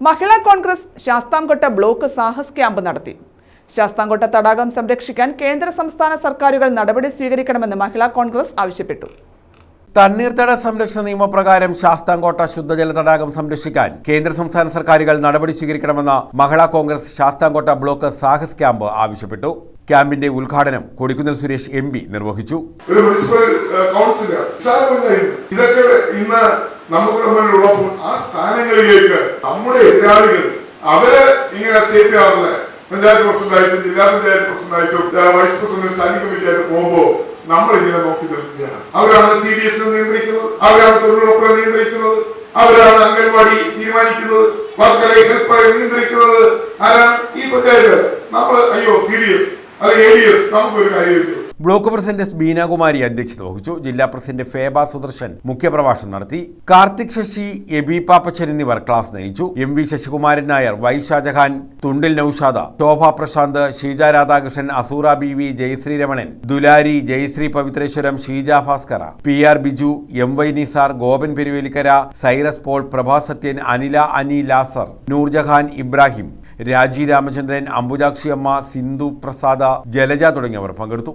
Mahila Congress Sasthamkotta block Sahas camp നടത്തി. ശാസ്താംകോട്ട തടാകം സംരക്ഷിക്കാൻ കേന്ദ്ര സംസ്ഥാന സർക്കാരുകൾ നടപടി സ്വീകരിക്കണമെന്ന് മഹിളാ കോൺഗ്രസ് ആവശ്യപ്പെട്ടു. തണ്ണീർത്തട സംരക്ഷണ നിയമപ്രകാരം ശാസ്താംകോട്ട ശുദ്ധജല തടാകം സംരക്ഷിക്കാൻ കേന്ദ്ര സംസ്ഥാന സർക്കാരുകൾ നടപടി സ്വീകരിക്കണമെന്ന് Mahila Congress Sasthamkotta block Sahas camp ആവശ്യപ്പെട്ടു. ക്യാമ്പിന്റെ ഉദ്ഘാടനം കൊടിക്കുന്നിൽ സുരേഷ് എം നിർവഹിച്ചു. ഒരു മുനിസിപ്പൽ ഏഹ്, കൗൺസിലർ നിസ്സാരമല്ലായിരുന്നു ഇതൊക്കെ ഇന്ന് നമ്മുടെ തമ്മിലുള്ളപ്പോൾ ആ സ്ഥാനങ്ങളിലേക്ക് നമ്മുടെ എതിരാളികൾ അവർ ഇങ്ങനെ സ്റ്റേറ്റ് ചെയ്യാറില്ല പഞ്ചായത്ത് പ്രസിഡന്റായിട്ടും ജില്ലാ പഞ്ചായത്ത് പ്രസിഡന്റായിട്ടും വൈസ് പ്രസിഡന്റ് സ്റ്റാൻഡിംഗ് കമ്മിറ്റി ആയിട്ട് പോകുമ്പോ നമ്മൾ ഇങ്ങനെ നോക്കി നിൽക്കുകയാണ്. അവരാണ് സി ഡി എസ് നിയന്ത്രിക്കുന്നത് അവരാണ് തൊഴിലുറപ്പിനെ നിയന്ത്രിക്കുന്നത് അവരാണ് അംഗൻവാടി തീരുമാനിക്കുന്നത് വർക്കറെ ഹെൽപ്പറെ നിയന്ത്രിക്കുന്നത്. ആരാണ്? ഈ പഞ്ചായത്ത് നമ്മൾ അയ്യോ സി ഡി എസ് അല്ലെങ്കിൽ എ ഡി എസ് നമുക്കൊരു കാര്യമില്ല? ബ്ലോക്ക് പ്രസിഡന്റ് ബീനാകുമാരി അധ്യക്ഷത വഹിച്ചു. ജില്ലാ പ്രസിഡന്റ് ഫേബ സുദർശൻ മുഖ്യപ്രഭാഷണം നടത്തി. കാർത്തിക് ശശി എബി പാപ്പച്ചൻ എന്നിവർ ക്ലാസ് നയിച്ചു. M V Sasikumaran Nair Y Shajahan Thundil Noushad Shobha Prashanth Sheeja Radhakrishnan Asoora B V Jayasree Ramanan Dulari Jayasree Pavithreswaram Sheeja Bhaskara P R Biju M Y Nizar Gopan Peruvelikkara Cyrus Paul Prabha Sathyan Anila Ani Lazar Noorjahan Ibrahim Raji Ramachandran Ambujakshi Amma Sindhu Prasada Jalaja തുടങ്ങിയവർ പങ്കെടുത്തു.